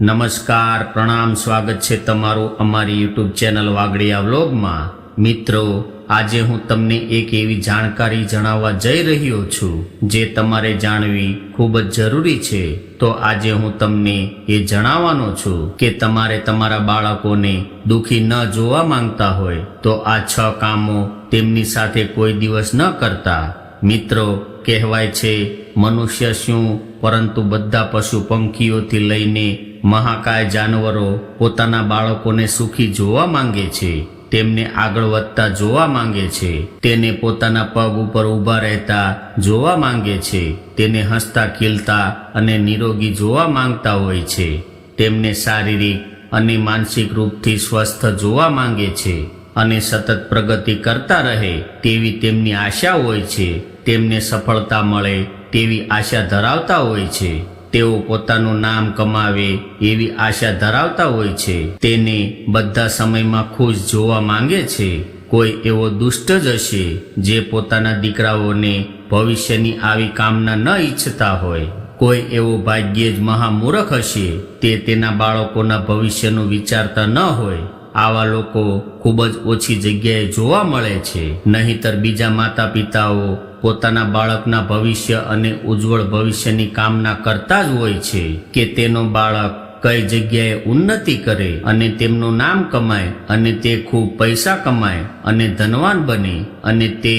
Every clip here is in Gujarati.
નમસ્કાર, પ્રણામ, સ્વાગત છે તમારું અમારી યુટ્યુબ ચેનલ વાગડિયા વ્લોગમાં. મિત્રો, આજે હું તમને એક એવી જાણકારી જણાવવા જઈ રહ્યો છું, જે તમારે જાણવી ખૂબ જ જરૂરી છે. તો આજે હું તમને એ જણાવવાનો છું કે તમારે તમારા બાળકોને દુખી ન જોવા માંગતા હોય, તો આ છ કામો તેમની સાથે કોઈ દિવસ ન કરતા. મિત્રો, કહેવાય છે, મનુષ્ય શું, પરંતુ બધા પશુ પંખીઓથી લઈને મહાકાય જાનવરો પોતાના બાળકોને સુખી જોવા માંગે છે. તેમને આગળ વધતા જોવા માંગે છે. તેને પોતાના પગ ઉપર ઊભા રહેતા જોવા માંગે છે. તેને હસતા ખીલતા અને નિરોગી જોવા માંગતા હોય છે. તેમને શારીરિક અને માનસિક રૂપથી સ્વસ્થ જોવા માંગે છે અને સતત પ્રગતિ કરતા રહે તેવી તેમની આશા હોય છે. તેમને સફળતા મળે તેવી આશા ધરાવતા હોય છે. તેઓ પોતાનું નામ કમાવે એવી આશા ધરાવતા હોય છે. તેને બધા સમયમાં ખુશ જોવા માંગે છે. કોઈ એવો દુષ્ટ જ હશે જે પોતાના દીકરાઓને ભવિષ્યની આવી કામના ન ઈચ્છતા હોય. કોઈ એવો ભાગ્યે જ મહામૂર્ખ હશે તે તેના બાળકોના ભવિષ્યનું વિચારતા ન હોય. આવા લોકો ખૂબ જ ઓછી જગ્યાએ જોવા મળે છે. નહીતર બીજા માતા પિતાઓ પોતાના બાળકના ભવિષ્ય અને ઉજ્જવળ ભવિષ્યની કામના કરતા જ હોય છે કે તેનો બાળક કઈ જગ્યાએ ઉન્નતિ કરે અને તેમનું નામ કમાય અને તે ખૂબ પૈસા કમાય અને ધનવાન બને અને તે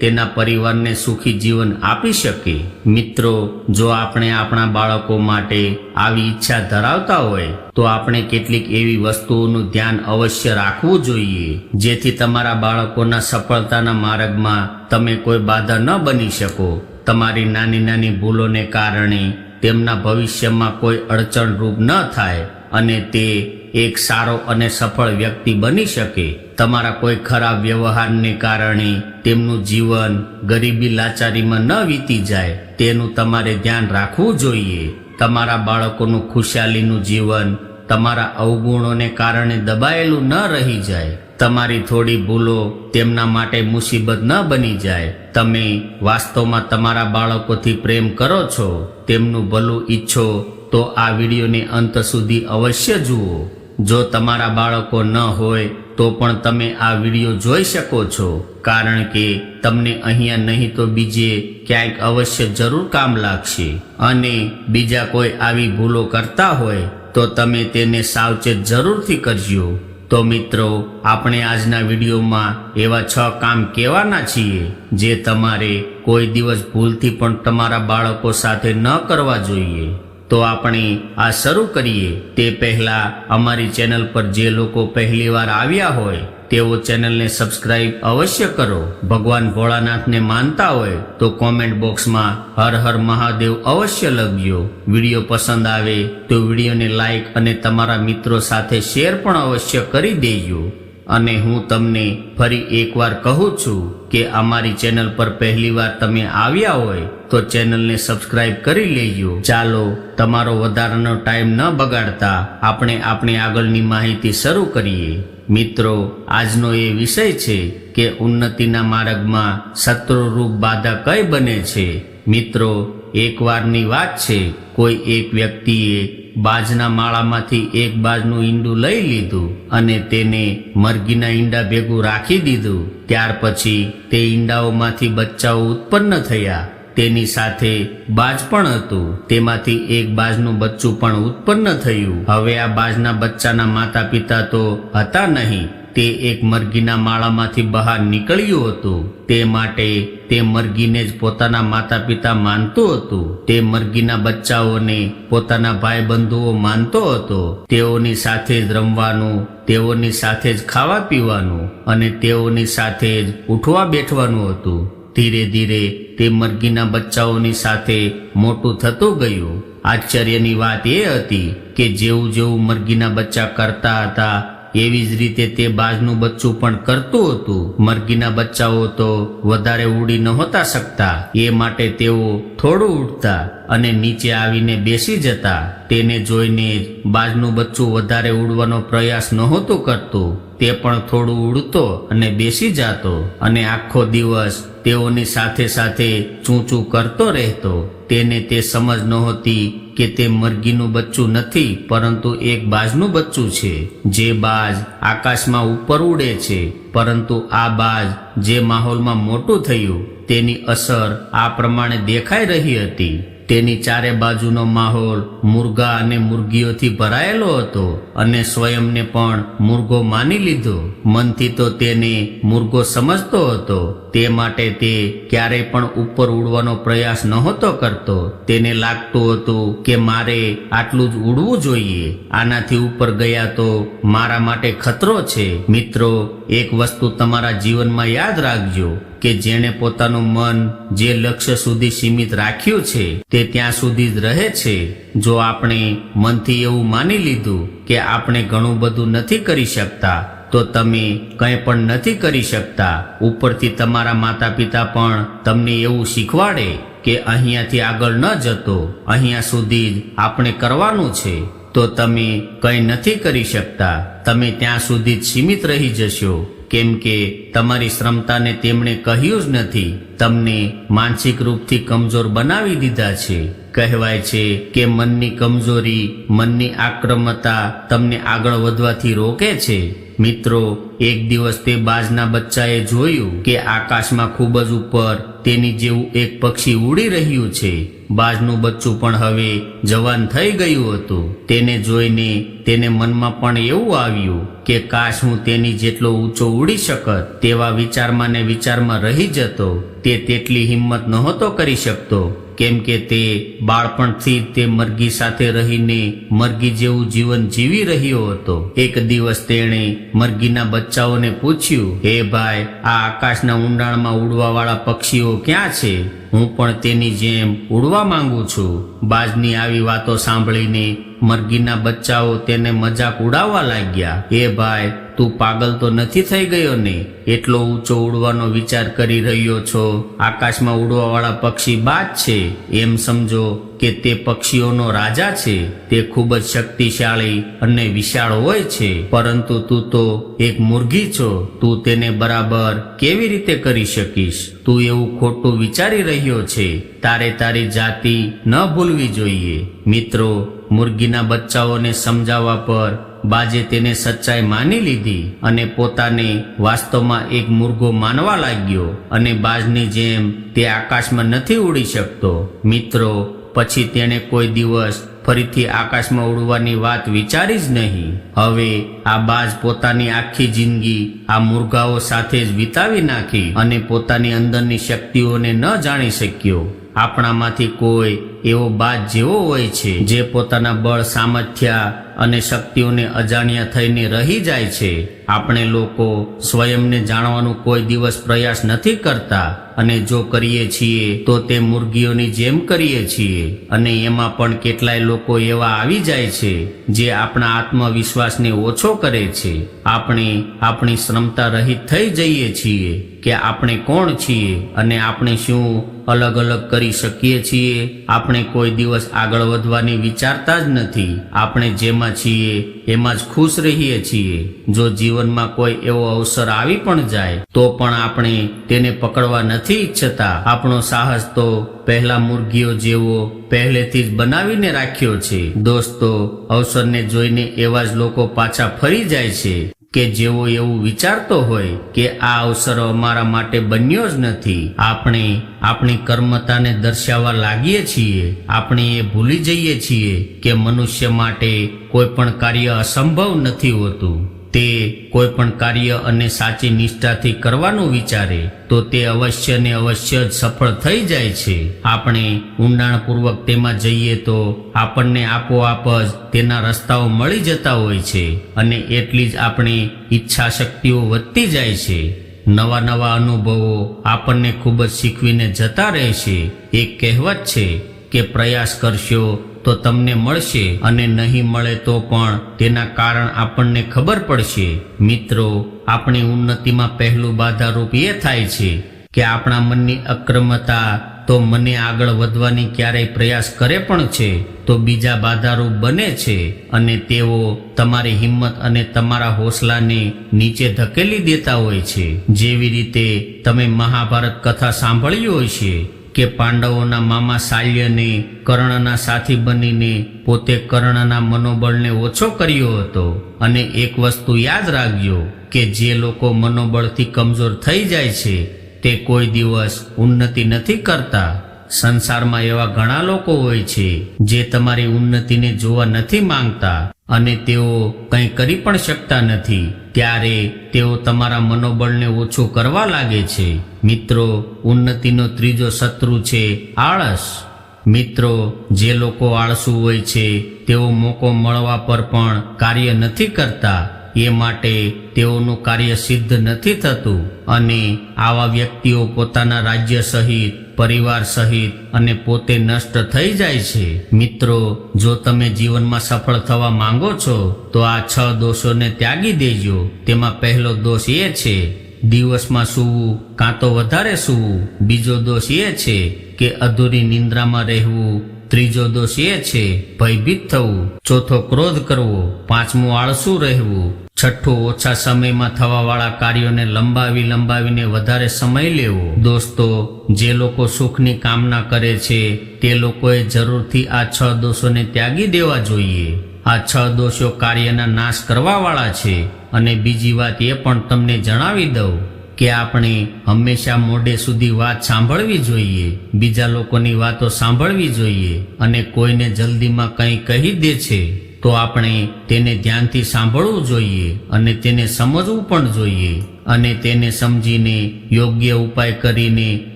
તેના પરિવારને સુખી જીવન આપી શકે. મિત્રો, જો આપણે આપણા બાળકો માટે આવી ઈચ્છા ધરાવતા હોય, તો આપણે કેટલીક એવી વસ્તુઓનું ધ્યાન અવશ્ય રાખવું જોઈએ, જેથી તમારા બાળકોના સફળતાના માર્ગમાં તમે કોઈ બાધા ન બની શકો. તમારી નાની નાની ભૂલોને કારણે તેમના ભવિષ્યમાં કોઈ અડચણરૂપ ન થાય અને તે એક સારો અને સફળ વ્યક્તિ બની શકે. તમારા કોઈ ખરાબ વ્યવહારને કારણે તેમનું જીવન ગરીબી લાચારીમાં ન વીતી જાય, તેનું તમારે ધ્યાન રાખવું જોઈએ. તમારા બાળકોનું ખુશાલીનું જીવન તમારા અવગુણોને કારણે દબાયેલું ન રહી જાય. તમારી થોડી ભૂલો તેમના માટે મુસીબત ન બની જાય. તમે વાસ્તવમાં તમારા બાળકોથી પ્રેમ કરો છો, તેમનું ભલું ઈચ્છો તો આ વિડીયોને અંત સુધી અવશ્ય જુઓ. જો તમારા બાળકો ન હોય તો પણ તમે આ વીડિયો જોઈ શકો છો. કારણ કે તમને અહીંયા નહીં તો બીજે ક્યાંક અવશ્ય જરૂર કામ લાગશે. અને બીજા કોઈ આવી ભૂલો કરતા હોય, તો તમે તેને સાવચેત જરૂરથી કરજો. તો મિત્રો, આપણે આજના વિડીયોમાં એવા છ કામ કહેવાના છીએ, જે તમારે કોઈ દિવસ ભૂલથી પણ તમારા બાળકો સાથે ન કરવા જોઈએ. તો આપણે આ શરૂ કરીએ. તે પહેલા અમારી ચેનલ પર જે લોકો પહેલીવાર આવ્યા હોય, તેઓ ચેનલને સબસ્ક્રાઇબ અવશ્ય કરો. ભગવાન ભોળાનાથને માનતા હોય, તો કોમેન્ટ બોક્સમાં હર હર મહાદેવ અવશ્ય લખજો. વીડિયો પસંદ આવે તો વિડીયોને લાઈક અને તમારા મિત્રો સાથે શેર પણ અવશ્ય કરી દેજો. અને હું તમને ફરી એકવાર કહું છું કે અમારી ચેનલ પર પહેલીવાર તમે આવ્યા હોય તો ચેનલને સબસ્ક્રાઇબ કરી લેજો. ચાલો, તમારો વધારાનો ટાઈમ ન બગાડતા આપણે આપણી આગળની માહિતી શરૂ કરીએ. મિત્રો, આજનો એ વિષય છે કે ઉન્નતિના માર્ગમાં શત્રુરૂપ બાધા કઈ બને છે? મિત્રો એકવારની વાત છે, કોઈ એક વ્યક્તિએ બાજના માળામાંથી એક બાજનું ઈંડું લઈ લીધું અને તેને મરઘીના ઈંડા ભેગું રાખી દીધું. ત્યાર પછી તે ઈંડાઓમાંથી બચ્ચાઓ ઉત્પન્ન થયા. તેની સાથે બાજ પણ હતું. તેમાંથી એક બાજનું બચ્ચું પણ ઉત્પન્ન થયું. હવે આ બાજના બચ્ચાના માતા પિતા તો હતા નહીં. તે એક મરઘીના માળામાંથી બહાર નીકળ્યું હતું. તે માટે તે મરઘીને જ પોતાના માતા પિતા માનતું હતું. તે મરઘીના બચ્ચાઓને પોતાના ભાઈ બંધુઓ માનતો હતો. તેઓની સાથે જ રમવાનું, તેઓની સાથે જ ખાવા પીવાનું અને તેઓની સાથે જ ઉઠવા બેઠવાનું હતું. ધીરે ધીરે તે મરઘીના બચ્ચાઓની સાથે મોટું થતું ગયું. આશ્ચર્યની વાત એ હતી કે જેવું જેવું મરઘીના બચ્ચા કરતા હતા એવી જ રીતે તે બાજનું બચ્ચું પણ કરતું હતું. મરઘીના બચ્ચાઓ તો વધારે ઉડી નહોતા શકતા. એ માટે તેઓ થોડું ઉડતા. અને નીચે આવીને બેસી જતા તેને જોઈને બાજનું બચ્ચું વધારે ઉડવાનો પ્રયાસ નહોતું કરતું. તે પણ થોડું ઉડતો અને બેસી જતો અને આખો દિવસ તેઓની સાથે સાથે ચૂંચું કરતો રહેતો. તેને તે સમજ નહોતી કે તે મરઘીનું બચ્ચું નથી, પરંતુ એક બાજનું બચ્ચું છે. જે બાજ આકાશમાં ઉપર ઉડે છે, પરંતુ આ બાજ જે માહોલમાં મોટું થયું, તેની અસર આ પ્રમાણે દેખાઈ રહી હતી. તેની ચારે બાજુનો માહોલ મુર્ગા અને મુર્ગીઓથી ભરાયેલો હતો અને સ્વયંને પણ મુર્ગો માની લીધો. મનથી તો તેને મુર્ગો સમજતો હતો. તે માટે તે ક્યારેય પણ ઉપર ઉડવાનો પ્રયાસ નહોતો કરતો. તેને લાગતું હતું કે મારે આટલું જ ઉડવું જોઈએ. આનાથી ઉપર ગયા તો મારા માટે ખતરો છે. મિત્રો, એક વસ્તુ તમારા જીવનમાં યાદ રાખજો. કે જેણે પોતાનું મન જે લક્ષ્ય સુધી સીમિત રાખ્યું છે, તે ત્યાં સુધી જ રહે છે. જો આપણે મનથી એવું માની લીધું કે આપણે ઘણું બધું નથી કરી શકતા, તો તમે કંઈ પણ નથી કરી શકતા. ઉપરથી તમારા માતા પિતા પણ તમને એવું શીખવાડે કે અહીંયાથી આગળ ન જતો, અહીંયા સુધી જ આપણે કરવાનું છે. તો તમે કંઈ નથી કરી શકતા. તમે ત્યાં સુધી જ સીમિત રહી જશો. કેમ કે તમારી શ્રમતાને તેમણે કહ્યું જ નથી. તમને માનસિક રૂપથી કમજોર બનાવી દીધા છે. કહેવાય છે કે મનની કમજોરી, મનની આક્રમતા તમને આગળ વધવાથી રોકે છે. મિત્રો, એક દિવસ તે બાજના બચ્ચાએ જોયું કે આકાશમાં ખૂબ જ ઉપર તેની જેવું એક પક્ષી ઉડી રહ્યું છે. બાજનું બચ્ચું પણ હવે જવાન થઈ ગયું હતું. તેને જોઈને તેને મનમાં પણ એવું આવ્યું કે કાશ હું તેની જેટલો ઊંચો ઉડી શકત, તેવા વિચારમાં ને વિચારમાં રહી જતો, તે તેટલી હિંમત નહોતો કરી શકતો. કેમ કે તે બાળપણથી તે મરઘી સાથે રહીને મરઘી જેવું જીવન જીવી રહ્યો હતો. એક દિવસ તેણે મરઘીના બચ્ચાઓને પૂછ્યું, હે ભાઈ, આ આકાશના ઊંડાણમાં ઉડવાવાળા પક્ષીઓ ક્યાં છે? હું પણ તેની જેમ ઉડવા માંગુ છું. બાજની આવી વાતો સાંભળીને મરઘીના બચ્ચાઓ તેને મજાક ઉડાવવા લાગ્યા એ ભાઈ તું પાગલ તો નથી થઈ ગયો ને? એટલો ઊંચો ઉડવાનો વિચાર કરી રહ્યો છો? આકાશમાં ઉડવાવાળા પક્ષી બાજ છે. એમ સમજો કે તે પક્ષીઓનો રાજા છે. તે ખૂબ જ શક્તિશાળી અને વિશાળ હોય છે. પરંતુ તું તો એક મુર્ગી છો. તું તેને બરાબર કેવી રીતે કરી શકીશ? તું એવું ખોટું વિચારી રહ્યો છે. તારે તારી જાતિ ન ભૂલવી જોઈએ. મિત્રો મુર્ગીના બચ્ચાઓને સમજાવવા પર બાજે તેને સચ્ચાઈ માની લીધી અને પોતાને વાસ્તવમાં એક મુર્ગો માનવા લાગ્યો અને બાજની જેમ તે આકાશમાં નથી ઉડી શકતો. મિત્રો, પછી તેણે કોઈ દિવસ ફરીથી આકાશમાં ઉડવાની વાત વિચારી જ નહીં. હવે આ બાજ પોતાની આખી જિંદગી આ મુર્ગાઓ સાથે જ વિતાવી નાખી અને પોતાની અંદરની શક્તિઓને ન જાણી શક્યો. આપણામાંથી કોઈ એવો બાદ જેવો હોય છે, જે પોતાના બળ, સામર્થ્ય અને શક્તિઓને અજાણ્યા થઈને રહી જાય છે. આપણે લોકો સ્વયંને જાણવાનો કોઈ દિવસ પ્રયાસ નથી કરતા અને જો કરીએ છીએ, તો તે મુર્ગીઓની જેમ કરીએ છીએ. અને એમાં પણ કેટલાય લોકો એવા આવી જાય છે, જે આપણા આત્મવિશ્વાસને ઓછો કરે છે. આપણે આપણી ક્ષમતા રહિત થઈ જઈએ છીએ કે આપણે કોણ છીએ અને આપણે શું અલગ અલગ કરી શકીએ છીએ? આપણે કોઈ દિવસ આગળ વધવાની વિચારતા જ નથી. આપણે જેમાં છીએ, એમાં જ ખુશ રહીએ છીએ. જો જીવનમાં કોઈ એવો અવસર આવી પણ જાય, તો પણ આપણે તેને પકડવા નથી ઈચ્છતા. આપણો સાહસ તો પહેલા મુર્ગીઓ જેવો પહેલેથી જ બનાવીને રાખ્યો છે. દોસ્તો, અવસરને જોઈને એવા જ લોકો પાછા ફરી જાય છે. કે જેવો એવું વિચારતો હોય કે આ અવસર અમારા માટે બન્યો જ નથી. આપણે આપણી કર્મતાને દર્શાવવા લાગીએ છીએ. આપણે એ ભૂલી જઈએ છીએ કે મનુષ્ય માટે કોઈ પણ કાર્ય અસંભવ નથી હોતું. તે કોઈ પણ કાર્ય અને સાચી નિષ્ઠાથી કરવાનું વિચારે, તો તે અવશ્ય ને અવશ્ય જ સફળ થઈ જાય છે. આપણે ઊંડાણપૂર્વક તેમાં જઈએ તો આપણને આપોઆપ જ તેના રસ્તાઓ મળી જતા હોય છે અને એટલી જ આપણી ઈચ્છા શક્તિઓ વધતી જાય છે. નવા નવા અનુભવો આપણને ખૂબ જ શીખવીને જતા રહેશે એક કહેવત છે કે પ્રયાસ કરશો તો તમને મળશે અને નહીં મળે તો પણ તેના કારણ આપણને ખબર પડશે. મિત્રો, આપણી ઉન્નતિમાં પહેલું બાધારૂપ એ થાય છે કે આપણા મનની અક્રમતા તો મને આગળ વધવાની ક્યારેય પ્રયાસ કરે પણ છે, તો બીજા બાધારૂપ બને છે અને તેઓ તમારી હિંમત અને તમારા હોસલાને નીચે ધકેલી દેતા હોય છે. જેવી રીતે તમે મહાભારત કથા સાંભળી હોય હશે કે પાંડવોના મામા શાલ્યને કર્ણના સાથી બનીને પોતે કર્ણના મનોબળને ઓછો કર્યો હતો. અને એક વસ્તુ યાદ રાખજો કે જે લોકો મનોબળથી કમજોર થઈ જાય છે, તે કોઈ દિવસ ઉન્નતિ નથી કરતા. સંસારમાં એવા ઘણા લોકો હોય છે, જે તમારી ઉન્નતિને જોવા નથી માંગતા. અને તેઓ કંઈ કરી પણ શકતા નથી. ત્યારે તેઓ તમારા મનોબળને ઓછું કરવા લાગે છે. મિત્રો, ઉન્નતિનો ત્રીજો શત્રુ છે આળસ. મિત્રો, જે લોકો આળસુ હોય છે, તેઓ મોકો મળવા પર પણ કાર્ય નથી કરતા. એ માટે તેઓનું કાર્ય સિદ્ધ નથી થતું. અને આવા વ્યક્તિઓ પોતાના રાજ્ય સહિત પરિવાર સહિત અને પોતે નષ્ટ થઈ જાય છે. મિત્રો, જો તમે જીવનમાં સફળ થવા માંગો છો, તો આ છ દોષોને ત્યાગી દેજો. તેમાં પહેલો દોષ એ છે, દિવસમાં સૂવું કાં તો વધારે સૂવું. બીજો દોષ એ છે કે અધૂરી નિંદ્રામાં રહેવું. ત્રીજો દોષ એ છે ભયભીત થવું. ચોથો ક્રોધ કરવો. પાંચમું આળસું રહેવું. છઠ્ઠું ઓછા સમયમાં થવાવાળા કાર્યોને લંબાવી લંબાવીને વધારે સમય લેવો. દોસ્તો, જે લોકો સુખની કામના કરે છે, તે લોકોએ જરૂરથી આ છ દોષોને ત્યાગી દેવા જોઈએ. આ છ દોષો કાર્યના નાશ કરવાવાળા છે. અને બીજી વાત એ પણ તમને જણાવી દઉં કે આપણે હંમેશા મોડે સુધી વાત સાંભળવી જોઈએ. બીજા લોકોની વાતો સાંભળવી જોઈએ અને કોઈને જલ્દીમાં કંઈ કહી દે છે. તો આપણે તેને ધ્યાનથી સાંભળવું જોઈએ અને તેને સમજવું પણ જોઈએ અને તેને સમજીને યોગ્ય ઉપાય કરીને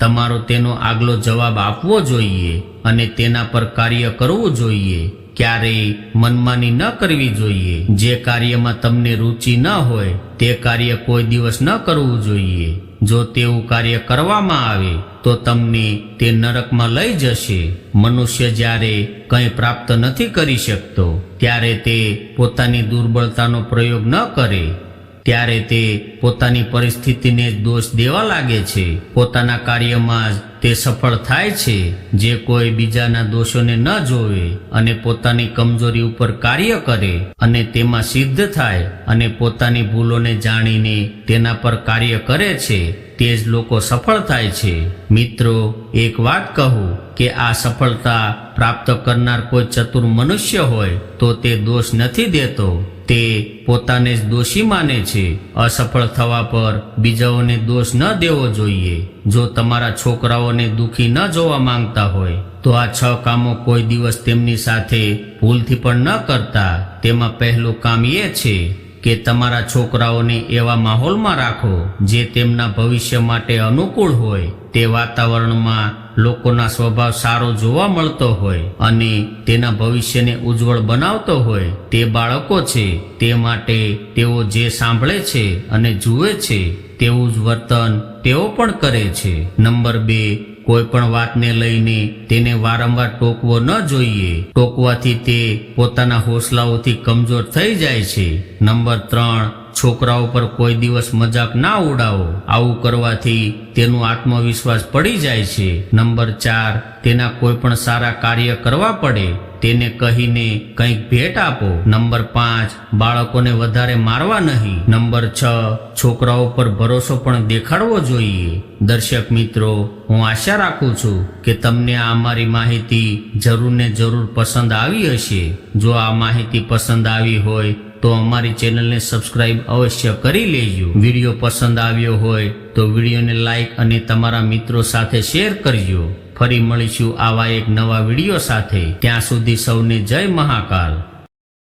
તમારો તેનો આગલો જવાબ આપવો જોઈએ અને તેના પર કાર્ય કરવું જોઈએ. ક્યારેય મનમાની ન કરવી જોઈએ. જે કાર્યમાં તમને રુચિ ન હોય, તે કાર્ય કોઈ દિવસ ન કરવું જોઈએ. જો તેવું કાર્ય કરવામાં આવે, તો તમને તે નરકમાં લઈ જશે. મનુષ્ય જ્યારે કંઈ પ્રાપ્ત નથી કરી શકતો, ત્યારે તે પોતાની દુર્બળતાનો પ્રયોગ ન કરે. ત્યારે તે પોતાની પરિસ્થિતિને દોષ દેવા લાગે છે. પોતાના કાર્યમાં જ તે સફળ થાય છે. જે કોઈ બીજાના દોષોને ન જોવે અને પોતાની કમજોરી ઉપર કાર્ય કરે અને તેમાં સિદ્ધ થાય અને પોતાની ભૂલોને જાણીને તેના પર કાર્ય કરે છે, તે જ લોકો સફળ થાય છે. મિત્રો, એક વાત કહું કે આ સફળતા પ્રાપ્ત કરનાર કોઈ ચતુર મનુષ્ય હોય તો તે દોષ નથી દેતો. તે પોતાને જ દોષી માને છે. અસફળ થવા પર બીજાઓને દોષ ન દેવો જોઈએ. જો તમારા છોકરાઓને દુખી ન જોવા માંગતા હોય, તો આ છ કામો કોઈ દિવસ તેમની સાથે ભૂલથી પણ ન કરતા. તેમાં પહેલું કામ એ છે કે તમારા છોકરાઓને એવા માહોલમાં રાખો, જે તેમના ભવિષ્ય માટે અનુકૂળ હોય. તે વાતાવરણમાં લોકોના સ્વભાવ સારો જોવા મળતો હોય અને તેના ભવિષ્યને ઉજ્જવળ બનાવતો હોય તે બાળકો છે, તે માટે તેઓ જે સાંભળે છે અને જુએ છે, તેવું જ વર્તન તેઓ પણ કરે છે. નંબર બે, કોઈ પણ વાતને લઈને તેને વારંવાર ટોકવો ન જોઈએ. ટોકવાથી તે પોતાના હોસલાઓથી કમજોર થઈ જાય છે. નંબર ત્રણ છોકરાઓ પર કોઈ દિવસ મજાક ના ઉડાવો. આવું કરવાથી તેનું આત્મવિશ્વાસ પડી જાય છે. નંબર ચાર, તેના કોઈ પણ સારા કાર્ય કરવા પડે, તેને કહીને કંઈક ભેટ આપો. નંબર પાંચ, બાળકોને વધારે મારવા નહીં. નંબર છ, છોકરાઓ પર ભરોસો પણ દેખાડવો જોઈએ. દર્શક મિત્રો, હું આશા રાખું છું કે તમને આ અમારી માહિતી જરૂર ને જરૂર પસંદ આવી હશે. જો આ માહિતી પસંદ આવી હોય તો અમારી ચેનલને સબસ્ક્રાઇબ અવશ્ય કરી લેજો. વીડિયો પસંદ આવ્યો હોય તો વિડીયોને લાઈક અને તમારા મિત્રો સાથે શેર કરજો. ફરી મળીશું આવા એક નવા વીડિયો સાથે. ત્યાં સુધી સૌને જય મહાકાલ.